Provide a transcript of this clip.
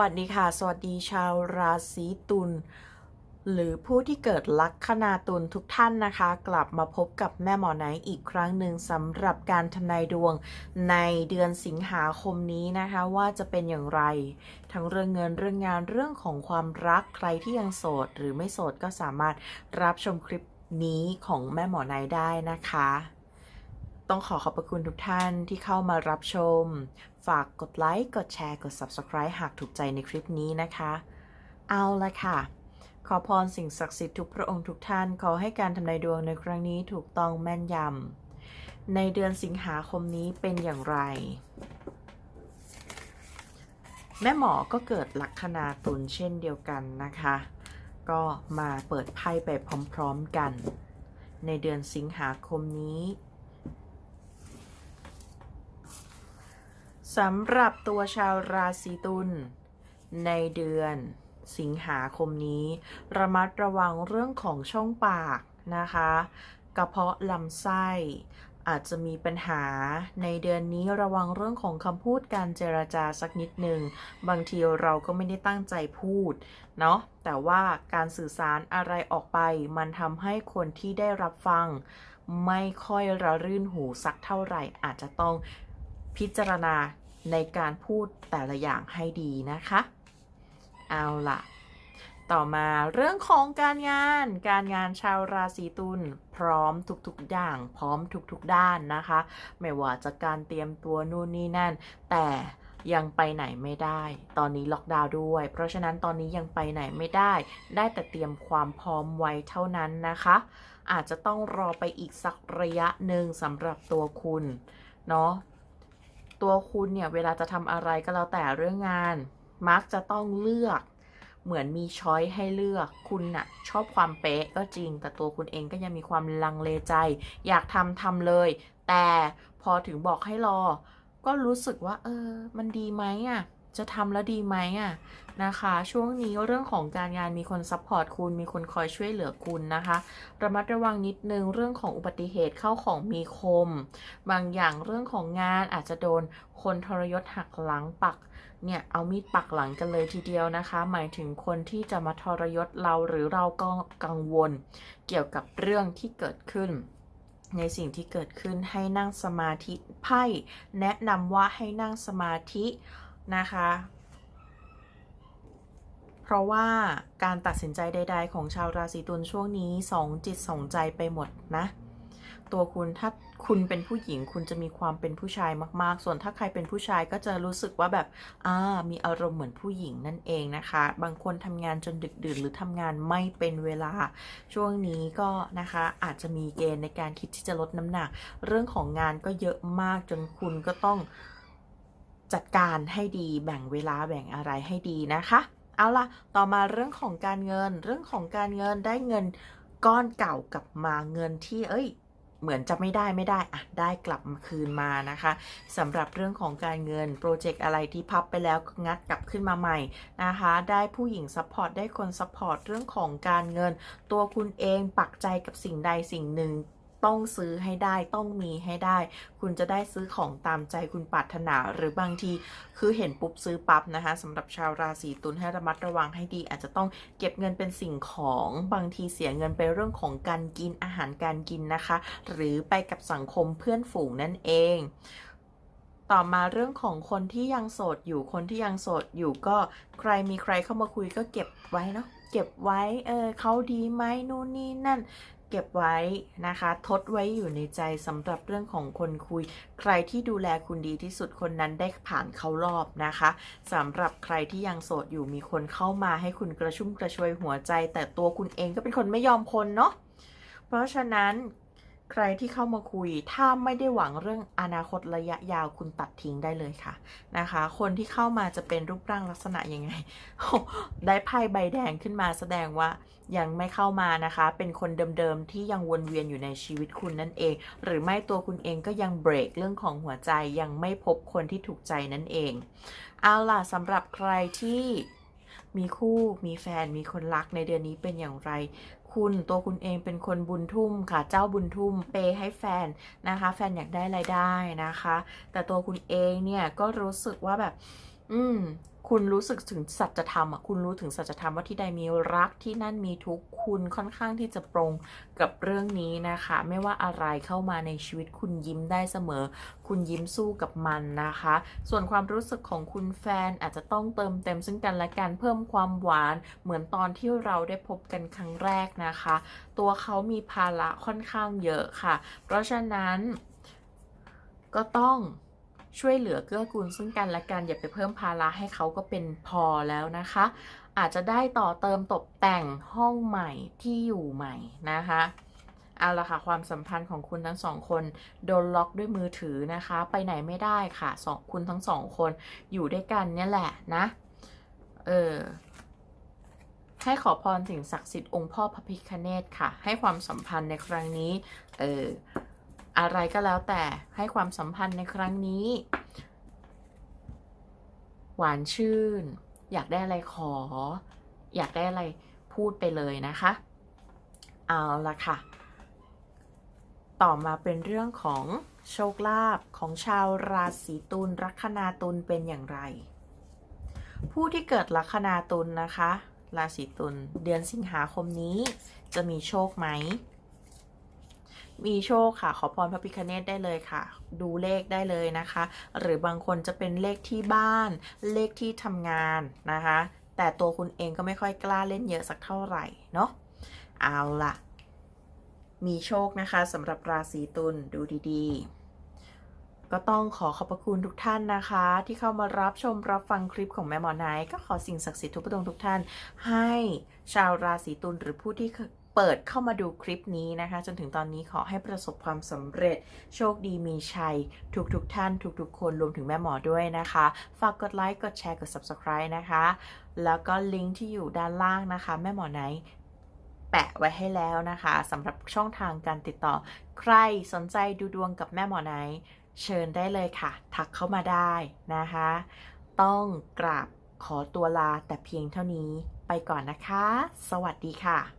วัสดีค่ะ สวัสดีชาวราศีตุลหรือผู้ที่เกิดลัคนาตุลทุกท่านนะคะ กลับมาพบกับแม่หมอไนอีกครั้งหนึ่งสำหรับการทำนายดวงในเดือนสิงหาคมนี้นะคะ ว่าจะเป็นอย่างไร ทั้งเรื่องเงินเรื่องงานเรื่องของความรักใครที่ยังโสด หรือไม่โสดก็สามารถรับชมคลิปนี้ของแม่หมอไนได้นะคะ ต้องขอขอบพระคุณทุกท่านที่เข้ามารับชม ฝากกดไลค์ กดแชร์ กด Subscribe หากถูกใจในคลิปนี้นะคะ เอาละค่ะ ขอพรสิ่งศักดิ์สิทธิ์ทุกพระองค์ทุกท่าน ขอให้การทำนายดวงในครั้งนี้ถูกต้องแม่นยำ ในเดือนสิงหาคมนี้เป็นอย่างไร แม่หมอก็เกิดลัคนาตุลเช่นเดียวกันนะคะ ก็มาเปิดไพ่ไปพร้อมๆกัน ในเดือนสิงหาคมนี้ สำหรับตัวชาวราศีตุลในเดือนสิงหาคมนี้ ระมัดระวังเรื่องของช่องปากนะคะกระเพาะลำไส้อาจจะมีปัญหาในเดือนนี้ระวังเรื่องของคำพูดการเจรจาสักนิดหนึ่ง บางทีเราก็ไม่ได้ตั้งใจพูด เนาะแต่ว่าการสื่อสารอะไรออกไป มันทำให้คนที่ได้รับฟัง ไม่ค่อยระรื่นหูสักเท่าไหร่อาจจะต้องพิจารณา ในการพูดแต่ละอย่างให้ดีนะคะ เอาล่ะ ต่อมาเรื่องของการงาน การงานชาวราศีตุลพร้อมทุกๆอย่าง พร้อมทุกๆด้านนะคะ ไม่ว่าจะการเตรียมตัวนู่นนี่นั่น แต่ยังไปไหนไม่ได้ ตอนนี้ล็อกดาวน์ด้วย เพราะฉะนั้นตอนนี้ยังไปไหนไม่ได้ ได้แต่เตรียมความพร้อมไว้เท่านั้นนะคะ อาจจะต้องรอไปอีกสักระยะหนึ่งสำหรับตัวคุณ เนาะ ตัวคุณเนี่ยเวลาจะทำอะไรก็แล้วแต่เรื่องงาน มักจะต้องเลือกเหมือนมีช้อยให้เลือกคุณน่ะชอบความเป๊ะก็จริง แต่ตัวคุณเองก็ยังมีความลังเลใจ อยากทำทำเลย แต่พอถึงบอกให้รอ ก็รู้สึกว่า เออ มันดีไหมอะ จะทำแล้วดีไหมอะนะคะ ช่วงนี้เรื่องของการงานมีคนซัพพอร์ตคุณ มีคนคอยช่วยเหลือคุณนะคะ ระมัดระวังนิดนึงเรื่องของอุบัติเหตุเข้าของมีคม บางอย่างเรื่องของงานอาจจะโดนคนทรยศหักหลังปักเนี่ยเอามีดปักหลังกันเลยทีเดียวนะคะ หมายถึงคนที่จะมาทรยศเราหรือเราก็กังวล เกี่ยวกับเรื่องที่เกิดขึ้นในสิ่งที่เกิดขึ้นให้นั่งสมาธิไพ่แนะนำว่าให้นั่งสมาธิ นะคะ เพราะว่าการตัดสินใจใด ๆ ของชาวราศีตุลช่วงนี้สองจิตสองใจไปหมดนะ ตัวคุณถ้าคุณเป็นผู้หญิงคุณจะมีความเป็นผู้ชายมาก ๆ ส่วนถ้าใครเป็นผู้ชายก็จะรู้สึกว่าแบบอ่ามีอารมณ์เหมือนผู้หญิงนั่นเองนะคะ บางคนทำงานจนดึกดื่นหรือทำงานไม่เป็นเวลา ช่วงนี้ก็นะคะอาจจะมีเกณฑ์ในการคิดที่จะลดน้ำหนัก เรื่องของงานก็เยอะมากจนคุณก็ต้อง จัดการให้ดีแบ่งเวลาแบ่งอะไรให้ดีนะคะ เอาล่ะ ต่อมาเรื่องของการเงิน เรื่องของการเงินได้เงินก้อนเก่ากลับมาเงินที่เอ้ยเหมือนจะไม่ได้ไม่ได้อะได้กลับมาคืนมานะคะสำหรับเรื่องของการเงินโปรเจกต์อะไรที่พับไปแล้วงัดกลับขึ้นมาใหม่นะคะ ได้ผู้หญิงซัพพอร์ตได้คนซัพพอร์ตเรื่องของการเงิน ตัวคุณเองปักใจกับสิ่งใดสิ่งหนึ่ง ต้องซื้อให้ได้ต้องมีให้ได้ คุณจะได้ซื้อของตามใจคุณปรารถนา หรือบางทีคือเห็นปุ๊บซื้อปั๊บนะคะสำหรับชาวราศีตุลให้ระมัดระวังให้ดี อาจจะต้องเก็บเงินเป็นสิ่งของบางทีเสียเงินไปเรื่องของการกินอาหารการกินนะคะ หรือไปกับสังคมเพื่อนฝูงนั่นเอง ต่อมาเรื่องของคนที่ยังโสดอยู่คนที่ยังโสดอยู่ก็ใครมีใครเข้ามาคุยก็เก็บไว้เนาะ ก็บไว้ เออเขาดีไหมนู่นนี่นั่น เก็บไว้นะคะ ทดไว้อยู่ในใจสำหรับเรื่องของคนคุย ใครที่ดูแลคุณดีที่สุดคนนั้นได้ผ่านเข้ารอบนะคะสำหรับใครที่ยังโสดอยู่มีคนเข้ามาให้คุณกระชุ่มกระชวยหัวใจ แต่ตัวคุณเองก็เป็นคนไม่ยอมคนเนาะเพราะฉะนั้น ใครที่เข้ามาคุยถ้าไม่ได้หวังเรื่องอนาคตระยะยาวคุณตัดทิ้งได้เลยค่ะนะคะ คนที่เข้ามาจะเป็นรูปร่างลักษณะยังไง ได้ไพ่ใบแดงขึ้นมาแสดงว่ายังไม่เข้ามานะคะ เป็นคนเดิมๆที่ยังวนเวียนอยู่ในชีวิตคุณนั่นเอง หรือไม่ตัวคุณเองก็ยังเบรกเรื่องของหัวใจยังไม่พบคนที่ถูกใจนั่นเอง เอาล่ะสำหรับใครที่ มีคู่มีแฟนมีคนรักในเดือนนี้เป็นอย่างไร คุณตัวคุณเองเป็นคนบุญทุ่มค่ะ เจ้าบุญทุ่มเปย์ให้แฟนนะคะ แฟนอยากได้รายได้นะคะ แต่ตัวคุณเองเนี่ยก็รู้สึกว่าแบบ อืมคุณรู้สึกถึงสัจธรรมอะคุณรู้ถึงสัจธรรมว่าที่ใดมีรักที่นั่นมีทุกข์คุณค่อนข้างที่จะปรงกับเรื่องนี้นะคะ ไม่ว่าอะไรเข้ามาในชีวิตคุณยิ้มได้เสมอ คุณยิ้มสู้กับมันนะคะ ส่วนความรู้สึกของคุณแฟนอาจจะต้องเติมเต็มซึ่งกันและกันเพิ่มความหวาน เหมือนตอนที่เราได้พบกันครั้งแรกนะคะ ตัวเขามีภาระค่อนข้างเยอะค่ะ เพราะฉะนั้นก็ต้อง ช่วยเหลือเกื้อกูลซึ่งกันและกันอย่าไปเพิ่มภาระให้เขาก็เป็นพอแล้วนะคะ อาจจะได้ต่อเติมตกแต่งห้องใหม่ที่อยู่ใหม่นะคะเอาละค่ะความสัมพันธ์ของคุณทั้งสองคนโดนล็อกด้วยมือถือนะคะ ไปไหนไม่ได้ค่ะสองคุณทั้งสองคนอยู่ด้วยกันเนี่ยแหละนะ เออให้ขอพรสิ่งศักดิ์สิทธิ์องค์พ่อพระพิฆเนศค่ะ ให้ความสัมพันธ์ในครั้งนี้ เออ อะไรก็แล้วแต่ให้ความสัมพันธ์ในครั้งนี้ หวานชื่น อยากได้อะไรขอ อยากได้อะไรพูดไปเลยนะคะ เอาละค่ะ ต่อมาเป็นเรื่องของโชคลาภของชาวราศีตุลลัคนาตุลเป็นอย่างไร ผู้ที่เกิดลัคนาตุลนะคะ ราศีตุลเดือนสิงหาคมนี้จะมีโชคไหม มีโชคค่ะ ขอพรพระพิคเนตได้เลยค่ะ ดูเลขได้เลยนะคะ หรือบางคนจะเป็นเลขที่บ้าน เลขที่ทำงานนะคะ แต่ตัวคุณเองก็ไม่ค่อยกล้าเล่นเยอะสักเท่าไหร่เนาะเอาล่ะ มีโชคนะคะสำหรับราศีตุลดูดีๆก็ต้องขอขอบพระคุณทุกท่านนะคะ ที่เข้ามารับชมรับฟังคลิปของแม่หมอไนท์ก็ขอสิ่งศักดิ์สิทธิ์ทุกประดงทุกท่าน ให้ชาวราศีตุลหรือผู้ที่ เปิดเข้ามาดูคลิปนี้นะคะ จนถึงตอนนี้ขอให้ประสบความสำเร็จ โชคดีมีชัย ทุกๆทท่าน ทุกๆ คนรวมถึงแม่หมอด้วยนะคะ ฝากกดไลค์ กดแชร์ กด subscribe นะคะ แล้วก็ลิงก์ที่อยู่ด้านล่างนะคะ แม่หมอไนท์แปะไว้ให้แล้วนะคะสำหรับช่องทางการติดต่อ ใครสนใจดูดวงกับแม่หมอไนท์เชิญได้เลยค่ะ ทักเข้ามาได้นะคะ ต้องกราบขอตัวลาแต่เพียงเท่านี้ไปก่อนนะคะ สวัสดีค่ะ